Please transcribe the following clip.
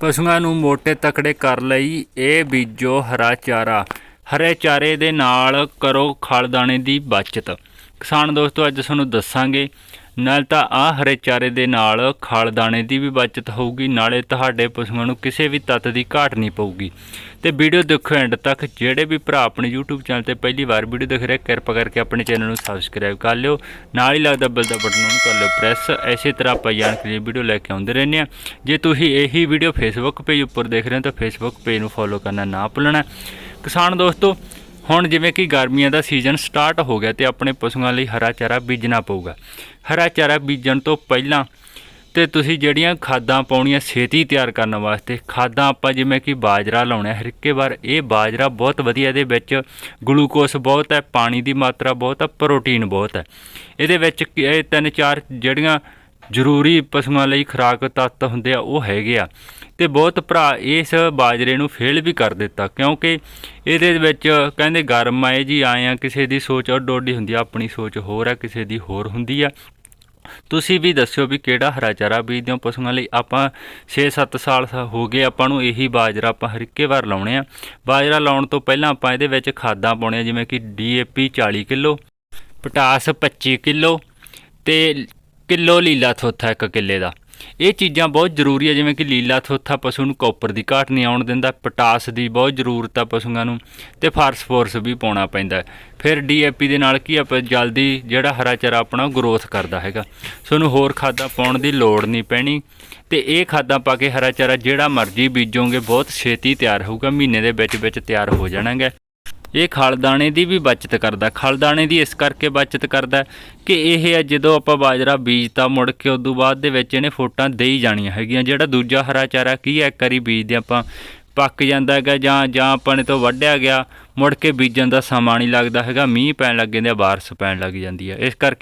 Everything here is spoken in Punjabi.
ਪਸ਼ੂਆਂ ਨੂੰ ਮੋਟੇ ਤਕੜੇ ਕਰ ਲਈ ਇਹ ਬੀਜੋ ਹਰਾ ਚਾਰਾ। ਹਰੇ ਚਾਰੇ ਦੇ ਨਾਲ ਕਰੋ ਖਲ ਦਾਣੇ ਦੀ ਬਚਤ। ਕਿਸਾਨ ਦੋਸਤੋ, ਅੱਜ ਤੁਹਾਨੂੰ ਦੱਸਾਂਗੇ, ਨਾਲ ਤਾਂ ਆ ਹਰੇ ਚਾਰੇ ਦੇ ਨਾਲ ਖਾਲ ਦਾਣੇ ਦੀ ਵੀ ਬਚਤ ਹੋਊਗੀ, ਨਾਲੇ ਤੁਹਾਡੇ ਪਸ਼ੂਆਂ ਨੂੰ ਕਿਸੇ ਵੀ ਤੱਤ ਦੀ ਘਾਟ ਨਹੀਂ ਪਊਗੀ। ਤੇ ਵੀਡੀਓ ਦੇਖੋ ਐਂਡ ਤੱਕ, ਜਿਹੜੇ ਵੀ ਭਰਾ ਆਪਣੇ YouTube ਚੈਨਲ ਤੇ ਪਹਿਲੀ ਵਾਰ ਵੀਡੀਓ ਦੇਖ ਰਹੇ, ਕਿਰਪਾ ਕਰਕੇ ਆਪਣੇ ਚੈਨਲ ਨੂੰ ਸਬਸਕ੍ਰਾਈਬ ਕਰ ਲਿਓ। ਨਾਲ ਹੀ ਲੱਗਦਾ ਬੈਲ ਦਾ ਬਟਨ ਨੂੰ ਕਰ ਲਿਓ ਪ੍ਰੈਸ। ਐਸੇ ਤਰ੍ਹਾਂ ਆਪਾਂ ਜਾਣਕਾਰੀ ਵੀਡੀਓ ਲੈ ਕੇ ਆਉਂਦੇ ਰਹਿੰਦੇ ਆ ਜੇ ਤੁਸੀਂ ਇਹੀ ਵੀਡੀਓ Facebook ਪੇਜ ਉੱਪਰ ਦੇਖ ਰਹੇ ਹੋ, ਤਾਂ Facebook ਪੇਜ ਨੂੰ ਫੋਲੋ ਕਰਨਾ ਨਾ ਭੁੱਲਣਾ। ਕਿਸਾਨ ਦੋਸਤੋ, ਹੁਣ ਜਿਵੇਂ ਕਿ ਗਰਮੀਆਂ ਦਾ ਸੀਜ਼ਨ ਸਟਾਰਟ ਹੋ ਗਿਆ ਤੇ ਆਪਣੇ ਪਸ਼ੂਆਂ ਲਈ ਹਰਾ ਚਾਰਾ ਬੀਜਣਾ ਪਊਗਾ। ਹਰਾ ਚਾਰਾ ਬੀਜਣ ਤੋਂ ਪਹਿਲਾਂ ਤੇ ਤੁਸੀਂ ਜਿਹੜੀਆਂ ਖਾਦਾਂ ਪਾਉਣੀਆਂ ਛੇਤੀ ਤਿਆਰ ਕਰਨ ਵਾਸਤੇ, ਖਾਦਾਂ ਆਪਾਂ ਜਿਵੇਂ ਕਿ ਬਾਜਰਾ ਲਾਉਣਾ ਹਰ ਇੱਕੇ ਵਾਰ ਇਹ ਬਾਜਰਾ ਬਹੁਤ ਵਧੀਆ ਇਹਦੇ ਵਿੱਚ ਗਲੂਕੋਸ ਬਹੁਤ ਹੈ, ਪਾਣੀ ਦੀ ਮਾਤਰਾ ਬਹੁਤ ਹੈ, ਪ੍ਰੋਟੀਨ ਬਹੁਤ ਹੈ। ਇਹਦੇ ਵਿੱਚ ਇਹ ਤਿੰਨ ਚਾਰ ਜਿਹੜੀਆਂ ਜ਼ਰੂਰੀ ਪਸ਼ੂਆਂ ਲਈ ਖੁਰਾਕ ਤੱਤ ਹੁੰਦੇ ਆ, ਉਹ ਹੈਗੇ ਆ। ਤੇ ਬਹੁਤ ਭਰਾ ਇਸ ਬਾਜਰੇ ਨੂੰ ਫੇਲ ਵੀ ਕਰ ਦਿੱਤਾ, ਕਿਉਂਕਿ ਇਹਦੇ ਵਿੱਚ ਕਹਿੰਦੇ ਗਰਮ ਆਏ ਜੀ ਆਏ ਆ, ਕਿਸੇ ਦੀ ਸੋਚ ਅੱਡੋ-ਅੱਡੀ ਹੁੰਦੀ ਆ, ਆਪਣੀ ਸੋਚ ਹੋਰ ਆ, ਕਿਸੇ ਦੀ ਹੋਰ ਹੁੰਦੀ ਆ। ਤੁਸੀਂ ਵੀ ਦੱਸਿਓ ਵੀ ਕਿਹੜਾ ਹਰਾ ਚਾਰਾ ਬੀਜਦੇ ਹੋ ਪਸ਼ੂਆਂ ਲਈ? ਆਪਾਂ 6-7 ਸਾਲ ਸ- ਹੋ ਗਏ, ਆਪਾਂ ਨੂੰ ਇਹੀ ਬਾਜਰਾ ਆਪਾਂ ਹਰ ਇੱਕੇ ਵਾਰ ਲਾਉਣੇ ਆ। ਬਾਜਰਾ ਲਾਉਣ ਤੋਂ ਪਹਿਲਾਂ ਆਪਾਂ ਇਹਦੇ ਵਿੱਚ ਖਾਦਾਂ ਪਾਉਣੇ ਆ ਜਿਵੇਂ ਕਿ ਡੀਏਪੀ 40 ਕਿਲੋ, ਪਟਾਸ 25 ਕਿਲੋ ਤੇ ਕਿਲੋ ਲੀਲਾ ਥੋਥਾ ਇੱਕ ਕਿੱਲੇ ਦਾ। ਇਹ ਚੀਜ਼ਾਂ ਬਹੁਤ ਜ਼ਰੂਰੀ ਆ, ਜਿਵੇਂ ਕਿ ਲੀਲਾ ਥੋਥਾ ਪਸ਼ੂ ਨੂੰ ਕਾਪਰ ਦੀ ਘਾਟ ਨਹੀਂ ਆਉਣ ਦਿੰਦਾ, ਪੋਟਾਸ ਦੀ ਬਹੁਤ ਜ਼ਰੂਰਤ ਆ ਪਸ਼ੂਆਂ ਨੂੰ ਤੇ ਫਾਸਫੋਰਸ ਵੀ ਪਾਉਣਾ ਪੈਂਦਾ ਹੈ। ਫਿਰ ਡੀਏਪੀ ਦੇ ਨਾਲ ਕੀ ਆਪਾਂ ਜਲਦੀ ਜਿਹੜਾ ਹਰਾ ਚਾਰਾ ਆਪਣਾ ਗਰੋਥ ਕਰਦਾ ਹੈਗਾ। ਤੁਹਾਨੂੰ ਹੋਰ ਖਾਦਾਂ ਪਾਉਣ ਦੀ ਲੋੜ ਨਹੀਂ ਪੈਣੀ ਤੇ ਇਹ ਖਾਦਾਂ ਪਾ ਕੇ ਹਰਾ ਚਾਰਾ ਜਿਹੜਾ ਮਰਜ਼ੀ ਬੀਜੋਗੇ, ਬਹੁਤ ਛੇਤੀ ਤਿਆਰ ਹੋਊਗਾ, ਮਹੀਨੇ ਦੇ ਵਿੱਚ ਵਿੱਚ ਤਿਆਰ ਹੋ ਜਾਣਾਗਾ। ਇਹ ਖਲਦਾਣੇ ਦੀ ਵੀ ਬਚਤ ਕਰਦਾ। ਖਲਦਾਣੇ ਦੀ ਇਸ ਕਰਕੇ ਬਚਤ ਕਰਦਾ ਕਿ ਇਹ ਹੈ ਜਦੋਂ ਆਪਾਂ ਬਾਜਰਾ ਬੀਜਤਾ, ਮੁੜ ਕੇ ਉਦੋਂ ਬਾਅਦ ਦੇ ਵਿੱਚ ਇਹਨੇ ਫੋਟਾਂ ਦੇਈ ਜਾਣੀਆਂ ਹੈਗੀਆਂ। ਜਿਹੜਾ ਦੂਜਾ ਹਰਾ ਚਾਰਾ ਕੀ ਹੈ? ਇੱਕ ਵਾਰੀ ਬੀਜਦੇ ਆਪਾਂ, ਪੱਕ ਜਾਂਦਾ ਹੈਗਾ ਜਾਂ ਜਾਂ ਆਪਾਂ ਨੇ ਤੋਂ ਵੱਢਿਆ ਗਿਆ, ਮੁੜ ਕੇ ਬੀਜਣ ਦਾ ਸਮਾਂ ਨਹੀਂ ਲੱਗਦਾ ਹੈਗਾ, ਮੀਂਹ ਪੈਣ ਲੱਗ ਜਾਂਦੇ ਆ, ਬਾਰਿਸ਼ ਪੈਣ ਲੱਗ ਜਾਂਦੀ ਹੈ ਇਸ ਕਰਕੇ